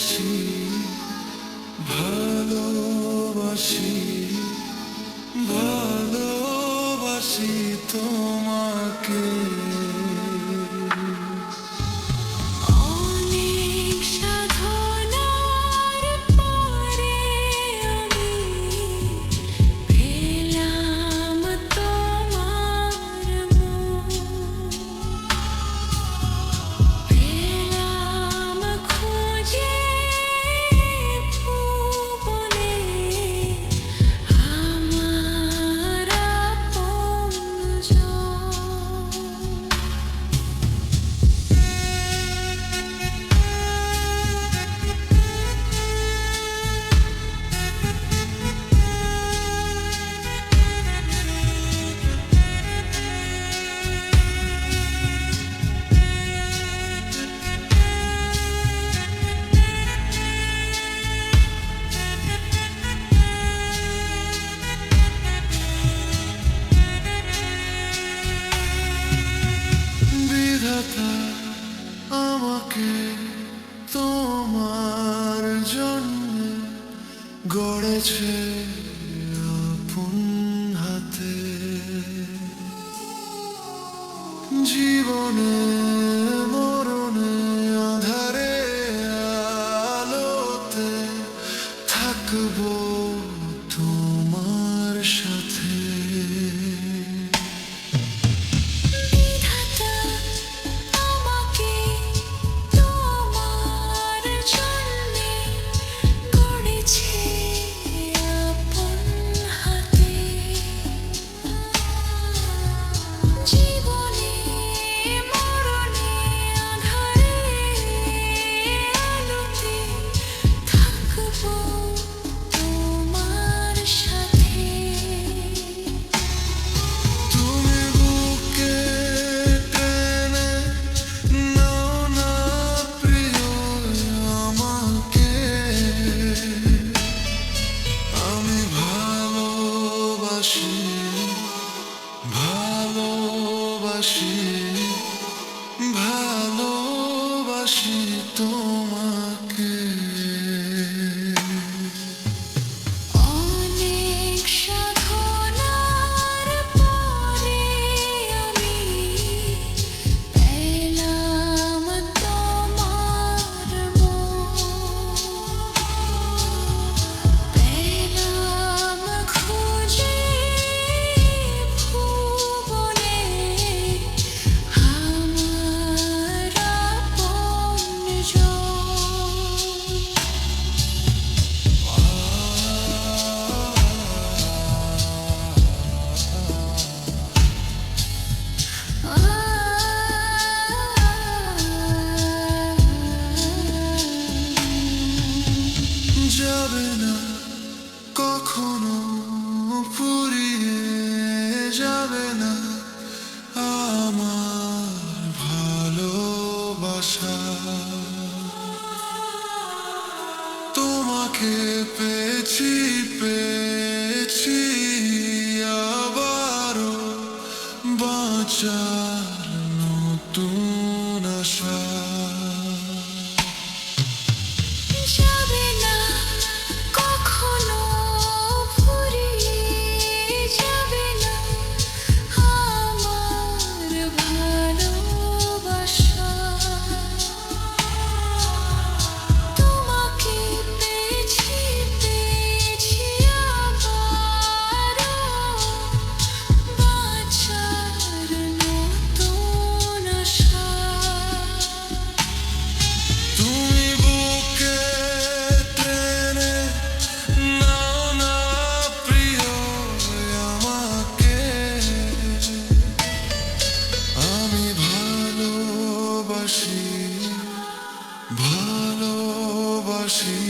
ভালোবাসি ভালোবাসি। true. ভালোবাসি ভালোবাসি। ভালোবাসা। তোমাকে পেয়েছি পেয়েছি ভালোবাসি।